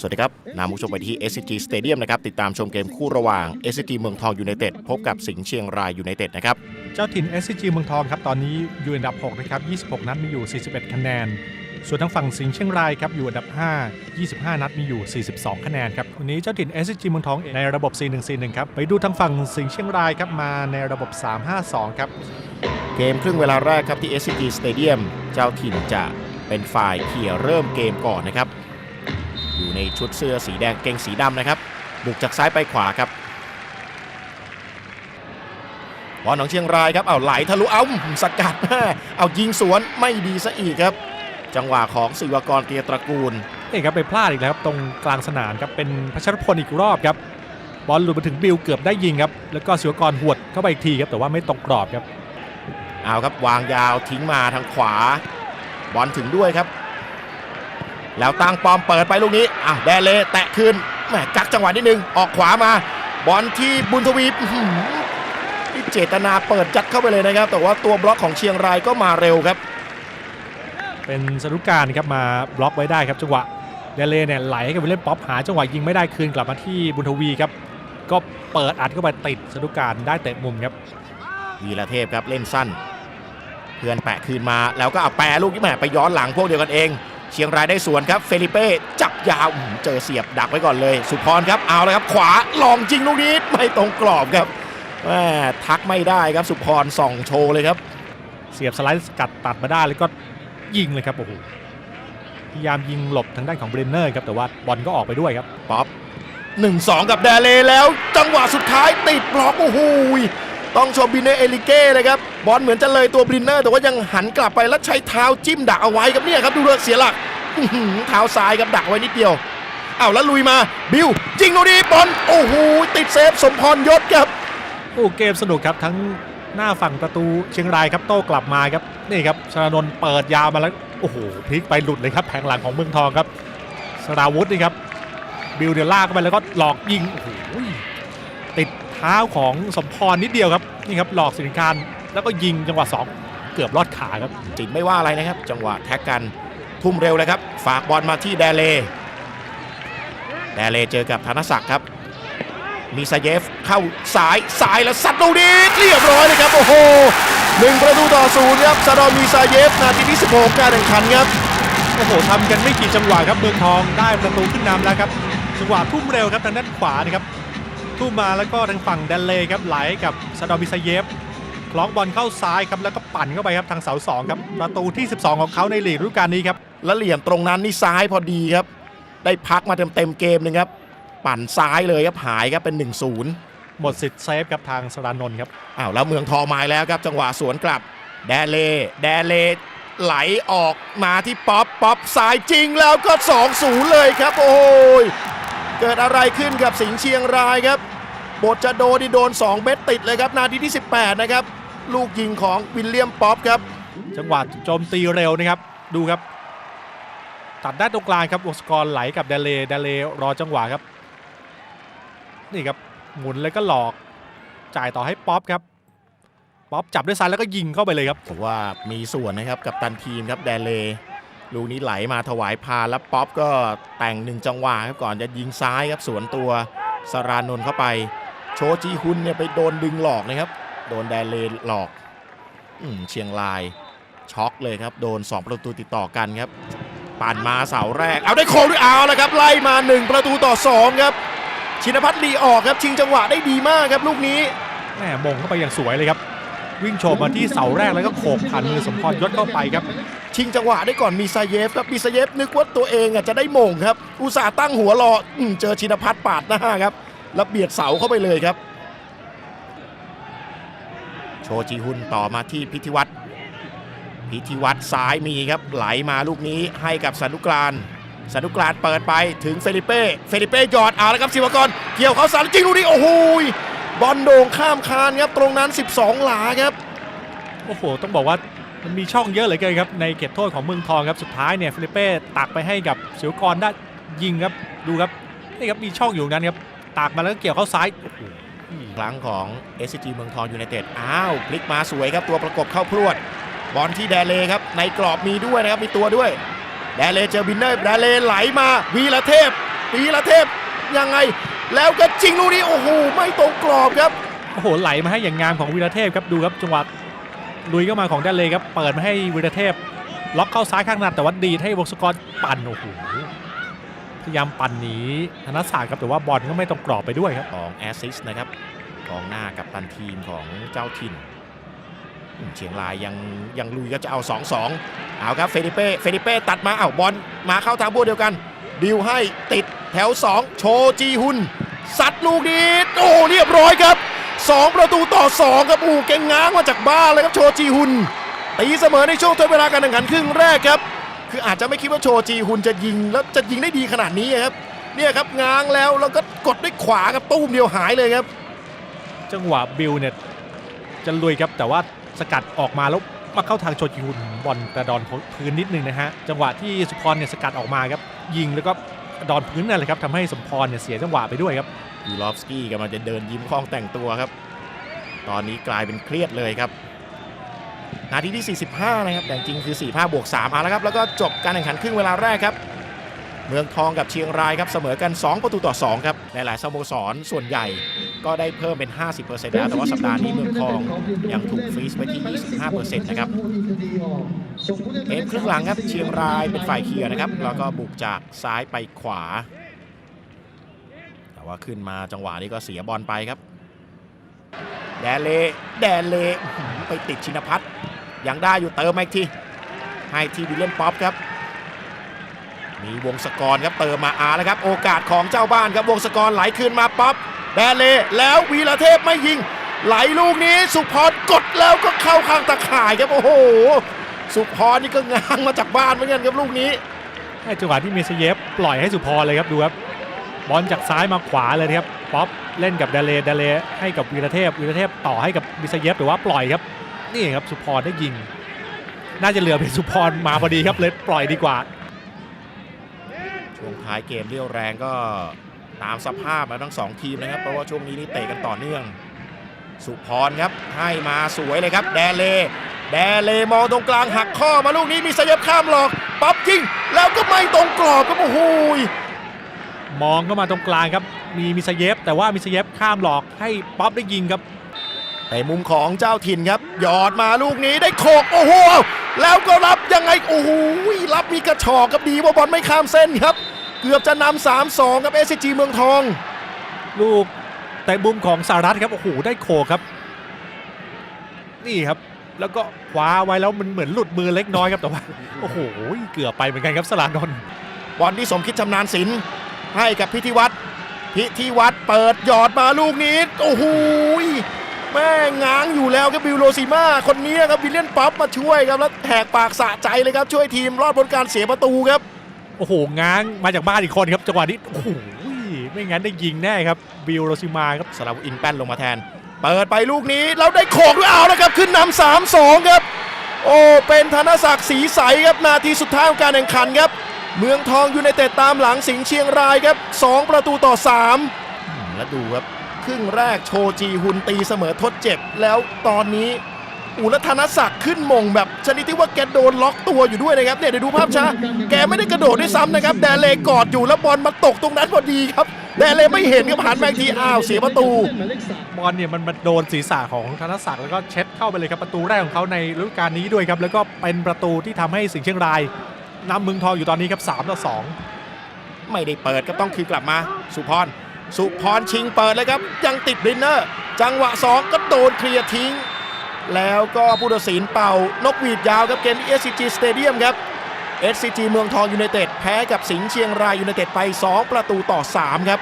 สวัสดีครับนำผู้ชมไปที่ SCG Stadium นะครับ ติดตามชมเกมคู่ระหว่าง SCG เมืองทองยูไนเต็ดพบกับสิงห์เชียงรายยูไนเต็ดนะครับ เจ้าถิ่น SCG เมืองทองครับ ตอนนี้อยู่อันดับ 6 นะครับ 26 นัดมีอยู่ 41 คะแนน ส่วนทางฝั่งสิงห์เชียงรายครับ อยู่อันดับ 5 25 นัดมีอยู่ 42 คะแนนครับ วันนี้เจ้าถิ่น SCG เมืองทองในระบบ 4141 ครับ ไปดูทางฝั่งสิงห์เชียงรายครับมาในระบบ 352 ครับ เกมครึ่งเวลาแรกครับที่ SCG Stadium เจ้าถิ่นจะเป็นฝ่ายเขี่ยเริ่มเกมก่อนนะครับอยู่ ในชุดเสื้อสีแดงเกงสีดำนะครับ บุกจากซ้ายไปขวาครับบอลของเชียงรายครับเอาไหลทะลุเอาสกัดเอายิงสวนไม่ดีซะอีกครับ จังหวะของศิวกรเกียรติตระกูลนี่ครับไปพลาดอีกแล้วครับตรงกลางสนามครับเป็นพัชรพลอีกรอบครับบอลหลุดมาถึงบิลเกือบได้ยิงครับแล้วก็ศิวกรหวดเข้าไปอีกทีครับแต่ว่าไม่ตรงกรอบครับเอาครับวางยาวทิ้งมาทางขวา บอลถึงด้วยครับ แล้วตั้งปอมเปิดไปลูกนี้อะแดเลแตะคืนแหมกักจังหวะนิดนึงออกขวามาบอลที่บุญทวีอื้อหือนี่เจตนาเปิดจัดเข้าไปเลยนะครับ แต่ว่าตัวบล็อกของเชียงรายก็มาเร็วครับ เป็นสรุการครับมาบล็อกไว้ได้ครับจังหวะเดเลเนี่ยไหลให้กับวิลเล่นป๊อปหาจังหวะยิงไม่ได้คืนกลับมาที่บุญทวีครับก็เปิดอัดเข้าไปติดสรุการได้เตะมุมครับวีระเทพครับเล่นสั้น เพื่อนแปะคืนมาแล้วก็เอาแปรลูกที่แหมไปย้อนหลังพวกเดียวกันเอง เชียงรายได้สวนครับเฟลิเป้จับยาวอื้อหือเจอเสียบดักไว้ก่อนเลย สุพรครับเอาเลยครับ ขวาลองจริงลูกนี้ไม่ตรงกรอบครับแหมทักไม่ได้ครับสุพรส่องโชว์เลยครับ เสียบสไลด์สกัดตัดมาได้แล้วก็ยิงเลยครับโอ้โหพยายามยิงหลบทางด้านของเบรนเนอร์ครับแต่ว่าบอลก็ออกไปด้วยครับป๊อป1 2 กับแดเลแล้ว จังหวะสุดท้ายติดบล็อกโอ้โหย ต้องชมบินเนอร์เอลิเก้เลยครับบอลเหมือนจะเลยตัวบรินเนอร์ แต่ว่ายังหันกลับไปแล้วใช้เท้าจิ้มดักเอาไว้ครับเนี่ยครับดูเรือเสียหลักเท้าซ้ายครับดักไว้นิดเดียวอ้าวแล้วลุยมาบิวยิงลูกนี้บอลโอ้โหติดเซฟสมพรยศครับโอ้เกมสนุกครับทั้งหน้าฝั่งประตูเชียงรายครับโต้กลับมาครับนี่ครับชนานนท์เปิดยาวมาแล้วโอ้โหพลิกไปหลุดเลยครับแผงหลังของเมืองทองครับสราวุธนี่ครับบิลเดียลากเข้าไปแล้วก็หลอกยิงโอ้โหติด เท้าของสมพรนิดเดียวครับนี่ครับหลอกสินคารแล้วก็ยิงจังหวะสองเกือบลอดขาครับจิตไม่ว่าอะไรนะครับ จังหวะแท็กกันทุ่มเร็วเลยครับ ฝากบอลมาที่แดเล แดเลเจอกับธนศักดิ์ครับ มีซาเยฟเข้าสายสายแล้วซัดลูกนี้เรียบร้อยเลยครับโอ้โหหนึ่งประตูต่อศูนย์ครับซาดอนมีซาเยฟนาทีที่16การแข่งขันครับโอ้โหทำกันไม่กี่จังหวะครับเมืองทองได้ประตูขึ้นนำแล้วครับจังหวะทุ่มเร็วครับทางด้านขวานะครับ ทุ่มมาแล้วก็ทางฝั่งแดนเลครับไหลกับซาดอมิซาเยฟคล้องบอลเข้าซ้ายครับแล้วก็ปั่นเข้าไปครับทางเสาสองครับประตูที่ 12 ของเขาในลีกฤดูกาลนี้ครับแล้วเหลี่ยมตรงนั้นนี่ซ้ายพอดีครับ ได้พักมาเต็มเต็มๆเกมหนึ่งครับ ปั่นซ้ายเลยครับหายครับเป็น 1-0 หมดสิทธิ์เซฟครับทางสรานนท์ครับอ้าวแล้วเมืองทองมาแล้วครับ จังหวะสวนกลับ แดเลแดเลไหลออกมาที่ป๊อปป๊อปสายจริงแล้วก็ 2-0 เลยครับ โอ้ย เกิดอะไรขึ้นกับสิงห์เชียงรายครับบทจะโดนที่โดน 2เม็ดติดเลยครับนาทีที่ 18 นะครับ ลูกยิงของวิลเลียมป๊อปครับ จังหวะโจมตีเร็วนะครับ ดูครับ ตัดได้ตรงกลางครับวงศกรไหลกับเดเลเดเลรอจังหวะครับ นี่ครับ หมุนแล้วก็หลอก จ่ายต่อให้ป๊อปครับ ป๊อปจับด้วยซ้ายแล้วก็ยิงเข้าไปเลยครับผมว่ามีส่วนนะครับกับตันทีมครับแดนเล ลูกนี้ไหลมาถวายพาแล้วป๊อปก็แต่งหนึ่งจังหวะครับก่อนจะยิงซ้ายครับสวนตัวสรานนท์เข้าไป โชจีฮุนเนี่ยไปโดนดึงหลอกนะครับ โดนแดนเลนหลอกอเชียงรายช็อกเลยครับ โดน 2 ประตูติดต่อกันครับปั่นมาเสาแรก เอาได้โค้งด้วยเอาแล้วครับไล่มา 1 ประตูต่อ 2 ครับ ชินพัฒน์ลีออกครับชิงจังหวะได้ดีมากครับลูกนี้แหมมงเข้าไปอย่างสวยเลยครับ วิ่งโฉบมาที่เสาแรกแล้วก็โขกผ่านมือสมพรยศเข้าไปครับ ชิงจังหวะได้ก่อนมีซาเยฟครับมีซาเยฟนึกว่าตัวเองอะจะได้โมงครับ อุตส่าห์ตั้งหัวรออเจอชินพัฒน์ปาดหน้าครับแล้วเบียดเสาเข้าไปเลยครับ โชจีฮุนต่อมาที่พิธีวัตรพิธีวัตรซ้ายมีครับไหลมาลูกนี้ให้กับสนุกรานสนุกรานเปิดไปถึงเฟลิเป้เฟลิเป้หยอดเอาแล้วครับศิวกรเกี่ยวเขาสารจริงลูกนี้โอ้โห บอลโด่งข้ามคานครับตรงนั้น 12 หลาครับ โอ้โห ต้องบอกว่ามันมีช่องเยอะเหลือเกินครับ ในเขตโทษของเมืองทองครับ สุดท้ายเนี่ยฟิลิเป้ตักไปให้กับเสียวกรได้ยิงครับ ดูครับ นี่ครับ มีช่องอยู่นั้นครับ ตักมาแล้วก็เกี่ยวเข้าซ้ายโอ้โหครั้งของ SCG เมืองทองยูไนเต็ดอ้าวพลิกมาสวยครับตัวประกบเข้าพรวด บอลที่แดเลครับในกรอบมีด้วยนะครับมีตัวด้วย แดเลเจอบินเนอร์แดเลไหลมาวีละเทพปีละเทพยังไง แล้วก็จริงลูกนี้โอ้โหไม่ตรงกรอบครับโอ้โหไหลมาให้อย่างงามของวีรเทพครับดูครับจังหวะลุยเข้ามาของด้านเลยครับเปิดมาให้วีรเทพ ล็อกเข้าซ้ายข้างหน้าแต่ว่าดีดให้วงศกรปั่นโอ้โหพยายามปั่นหนีธนศาสตร์ครับแต่ว่าบอลก็ไม่ตรงกรอบไปด้วยครับของแอสซิสต์นะครับกองหน้ากับตันทีมของเจ้าถิ่นอืมเชียงรายยังยังลุยก็จะเอา 2-2 เอาครับเฟริเป้เฟริเป้ตัดมาเอาบอลมาเข้าทางพวกเดียวกัน ดิวให้ติดแถว 2 โชจีฮุน ซัดลูกนี้โอ้เรียบร้อยครับ 2 ประตูต่อ 2 ครับอ้เก่งง้างมาจากบ้านเลยครับโชจีฮุนตีเสมอในช่วงทดเวลาการแข่งขันครึ่งแรกครับ คืออาจจะไม่คิดว่าโชจีฮุนจะยิงแล้วจะยิงได้ดีขนาดนี้ครับเนี่ยครับง้างแล้วแล้วก็กดด้วยขวาครับตุ้มเดียวหายเลยครับ จังหวะบิลเนี่ยจะลุยครับแต่ว่าสกัดออกมาแล้วมาเข้าทางโชจิฮุนบอลกระดอนพื้นนิดนึงนะฮะจังหวะที่สุพรเนี่ยสกัดออกมาครับยิงแล้วก็ ดอนพื้นนั่นแหละครับทำให้สมพรเนี่ยเสียจังหวะไปด้วยครับยูรอฟสกี้กำลังจะเดินยิ้มคล่องแต่งตัวครับ ตอนนี้กลายเป็นเครียดเลยครับนาทีที่ 45 นะครับ แต่จริงคือ 45 บวก3เอาแล้วครับ แล้วก็จบการแข่งขันครึ่งเวลาแรกครับ เมืองทองกับเชียงรายครับ เสมอกัน 2 ประตูต่อ 2 ครับ หลายๆสโมสรส่วนใหญ่ ก็ได้เพิ่มเป็น 50%แล้ว แต่ว่าสัปดาห์นี้เมืองทองยังถูกฟรีซไว้ที่ 25%นะครับเกมครึ่งหลังครับเชียงรายเป็นฝ่ายเคลียร์นะครับ แล้วก็บุกจากซ้ายไปขวา แต่ว่าขึ้นมาจังหวะนี้ก็เสียบอลไปครับ แดนเลแดนเลไปติดชินพัฒน์ยังได้อยู่เติมอีกทีให้ทีวิเลียนป๊อปครับ มีวงศกรครับเติมมาอาแล้วครับ โอกาสของเจ้าบ้านครับวงศกรไหลคืนมาป๊อป แดนเลแล้ววีรเทพไม่ยิง ไหลลูกนี้สุพรกดแล้วก็เข้าข้างตะข่ายครับโอ้โห สุพรนี่ก็ง้างมาจากบ้านเหมือนกันครับลูกนี้ให้จังหวะที่เมซเยฟปล่อยให้สุพรเลยครับดูครับบอลจากซ้ายมาขวาเลยนะครับป๊อปเล่นกับเดเลเดเลให้กับวีรเทพวีรเทพต่อให้กับมิซเยฟหรือว่าปล่อยครับ นี่ครับสุพรได้ยิง น่าจะเหลือเป็นสุพรมาพอดีครับเลยปล่อยดีกว่าช่วงท้ายเกมเรี่ยวแรงก็ ตามสภาพมาทั้งสองทีมนะครับเพราะว่าช่วงนี้นี่เตะกันต่อเนื่อง สุพรครับให้มาสวยเลยครับ แดเล แดเลมองตรงกลางหักข้อมาลูกนี้มีสยับข้ามหลอกป๊อปยิงแล้วก็ไม่ตรงกรอบครับโอ้โหยมองเข้ามาตรงกลางครับ มีมิซเยฟแต่ว่ามิซเยฟข้ามหลอกให้ป๊อปได้ยิงครับในมุมของเจ้าถิ่นครับหยอดมาลูกนี้ได้โขกโอ้โหแล้วก็รับยังไงโอ้โหรับมีกระชอกครับดีว่าบอลไม่ข้ามเส้นครับ เกือบจะนำสามสองครับเอสจีเมืองทอง ลูกแต่มุมของสารัตครับ โอ้โห ได้โขกครับ นี่ครับ แล้วก็คว้าไว้แล้วมันเหมือนหลุดมือเล็กน้อยครับแต่ว่าโอ้โห เกือบไปเหมือนกันครับสลานนท์บอลที่สมคิดชำนาญศิลป์ให้กับพิธีวัตรพิธีวัตรเปิดหยอดมาลูกนี้ โอ้โหยแม่งง้างอยู่แล้วครับบิวโรซิมาคนนี้ครับวิลเลียนป๊อปมาช่วยครับแล้วแหกปากสะใจเลยครับช่วยทีมรอดพ้นการเสียประตูครับ โอ้โห ง้างมาจากบ้านอีกคนครับจังหวะนี้โอ้โหไม่งั้นได้ยิงแน่ครับบิลโรซิมาครับสลาวุธอินแป้นลงมาแทน เปิดไปลูกนี้แล้วได้โขกด้วยเอาแล้วครับขึ้นนำสามสองครับ โอ้เป็นธนศักดิ์ศรีใสครับนาทีสุดท้ายของการแข่งขันครับ เมืองทองยูไนเต็ดตามหลังสิงห์เชียงรายครับ 2 ประตูต่อ 3 แล้วดูครับ ครึ่งแรกโชจีฮุนตีเสมอทดเจ็บแล้วตอนนี้ อูและธนศักดิ์ขึ้นมงแบบชนิดที่ว่าแกโดนล็อกตัวอยู่ด้วยนะครับเนี่ยเดี๋ยวดูภาพช้าแกไม่ได้กระโดดด้วยซ้ำนะครับแดเลกอดอยู่แล้วบอลมาตกตรงนั้นพอดีครับแดเลไม่เห็นครับหันมาอีกทีอ้าวเสียประตู บอลเนี่ยมันมาโดนศีรษะของธนศักดิ์แล้วก็เช็ดเข้าไปเลยครับประตูแรกของเขาในฤดูกาลนี้ด้วยครับแล้วก็เป็นประตูที่ทำให้สิงห์เชียงรายนำเมืองทองอยู่ตอนนี้ครับ3ต่อ2ไม่ได้เปิดก็ต้องคืนกลับมา สุพรสุพรชิงเปิดเลยครับ ยังติดบรินเนอร์ จังหวะ 2 ก็โดนเคลียร์ทิ้ง แล้วก็ผู้ตัดสินเป่านกหวีดยาวครับเกมที่ SCG Stadium ครับ SCG เมืองทองยูไนเต็ดแพ้กับสิงห์เชียงรายยูไนเต็ดไป 2 ประตูต่อ 3 ครับ